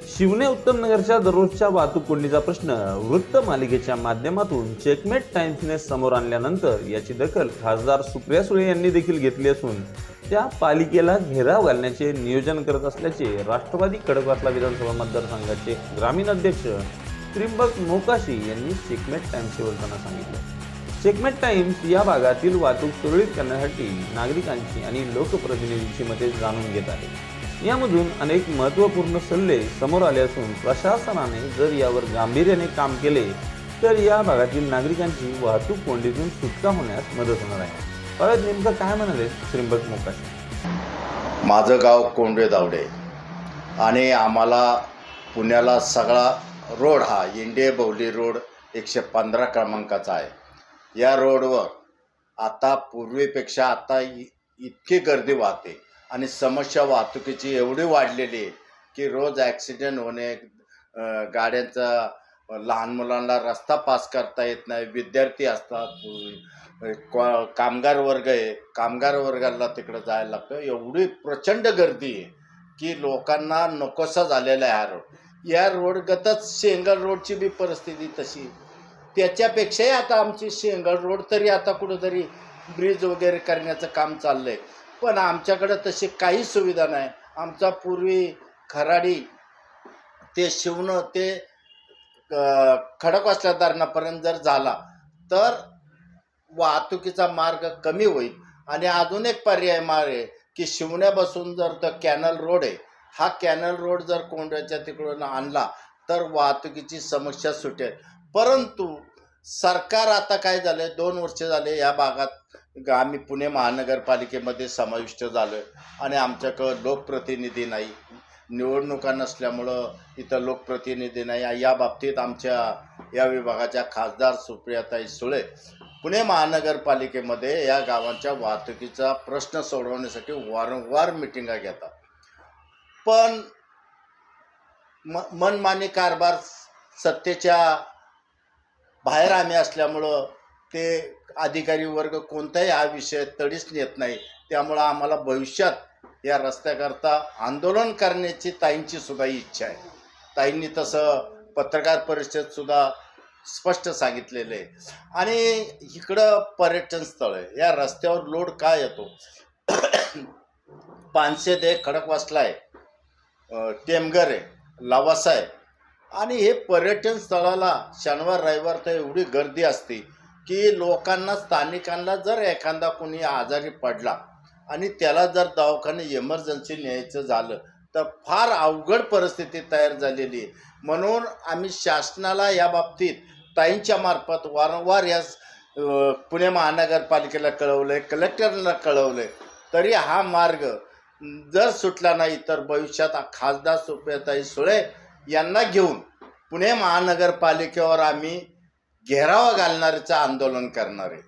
शिवने उत्तम नगरच्या दररोजच्या वाहतूक कोंडीचा प्रश्न वृत्त मालिकेच्या माध्यमातून चेकमेट टाइम्सने समोर आणल्यानंतर याची दखल खासदार सुप्रिया सुळे यांनी देखील घेतली असून त्या पालिकेला घेराव घालण्याचे नियोजन करत असल्याचे राष्ट्रवादी खडकवासला विधानसभा मतदारसंघाचे ग्रामीण अध्यक्ष त्रिंबक मोकाशी यांनी चेकमेट टाइम्सशी बोलताना सांगितले. चेकमेट टाइम्स या भागातील वाहतूक सुरळीत करण्यासाठी नागरिकांची आणि लोकप्रतिनिधींची मते जाणून घेत आहे यामधून अनेक महत्त्वपूर्ण सल्ले समोर आले असून प्रशासनाने जर यावर गांभीर्याने काम केले तर या भागातील नागरिकांची वाहतूक कोंडीतून सुटका होण्यास मदत होणार आहे. परत नेमकं काय म्हणाले? त्रिंबक मोकाशी. माझं गाव कोंडवे दावडे. आणि आम्हाला पुण्याला सगळा रोड हा इंडिया बवली रोड एकशे पंधरा क्रमांकाचा आहे. या रोडवर आता पूर्वीपेक्षा आता इ इतकी गर्दी वाहते. आणि समस्या वाहतुकीची एवढी वाढलेली आहे की रोज ॲक्सिडेंट होणे गाड्यांचा लहान मुलांना रस्ता पास करता येत नाही विद्यार्थी असतात कामगार वर्ग आहे कामगार वर्गाला तिकडं जायला लागतं. एवढी प्रचंड गर्दी आहे की लोकांना नकोसा झालेला आहे हा रोड. या रोडगतच शेंगल रोडची बी परिस्थिती तशी त्याच्यापेक्षाही आता आमची शेंगल रोड तरी आता कुठंतरी ब्रिज वगैरे करण्याचं काम चाललं आहे पण आमच्याकडं तशी काही सुविधा नाही. आमचा पूर्वी खराडी ते शिवणं ते अ, खडकवासल्या धरणापर्यंत जर झाला तर वाहतुकीचा मार्ग कमी होईल. आणि अजून एक पर्याय मार्ग आहे की शिवण्यापासून जर तर कॅनल रोड आहे हा कॅनल रोड जर कोंड्याच्या तिकडून आणला तर वाहतुकीची समस्या सुटेल. परंतु सरकार आता काय झालं दोन वर्ष झाले या भागात आम्ही पुणे महानगरपालिकेमध्ये समाविष्ट झालो आहे आणि आमच्याकडं लोकप्रतिनिधी नाही. निवडणुका नसल्यामुळं इथं लोकप्रतिनिधी नाही. या बाबतीत आमच्या या विभागाच्या खासदार सुप्रियाताई सुळे पुणे महानगरपालिकेमध्ये या गावांच्या वाहतुकीचा प्रश्न सोडवण्यासाठी वारंवार मिटिंगा घेतात. पण म मनमानी कारभार सत्तेच्या बाहेर आम्ही असल्यामुळं ते अधिकारी वर्ग कोणताही हा विषय तडीच नेत नाही. त्यामुळं आम्हाला भविष्यात या रस्त्याकरता आंदोलन करण्याची ताईंची सुद्धा इच्छा आहे. ताईंनी तसं पत्रकार परिषद सुद्धा स्पष्ट सांगितलेलं आहे. आणि इकडं पर्यटन स्थळ आहे. या रस्त्यावर लोड का येतो? पानशे ते खडकवासला आहे. टेमगर टेमघर आहे. लवासा आहे. आणि हे पर्यटन स्थळाला शनिवार रविवार तर एवढी गर्दी असते. की लोकांना स्थानिकांना जर एखादा कोणी आजारी पडला आणि त्याला जर दवाखाने इमर्जन्सी न्यायचं झालं तर फार अवघड परिस्थिती तयार झालेली आहे. म्हणून आम्ही शासनाला या बाबतीत ताईंच्या मार्फत वारंवार या पुणे महानगरपालिकेला कळवलं आहे कलेक्टरला कळवलं आहे तरी हा मार्ग जर सुटला नाही तर भविष्यात खासदार सुप्रियाताई सुळे यांना घेऊन पुणे महानगरपालिकेवर आम्ही घेरावा घालणारचं आंदोलन करणार. आहे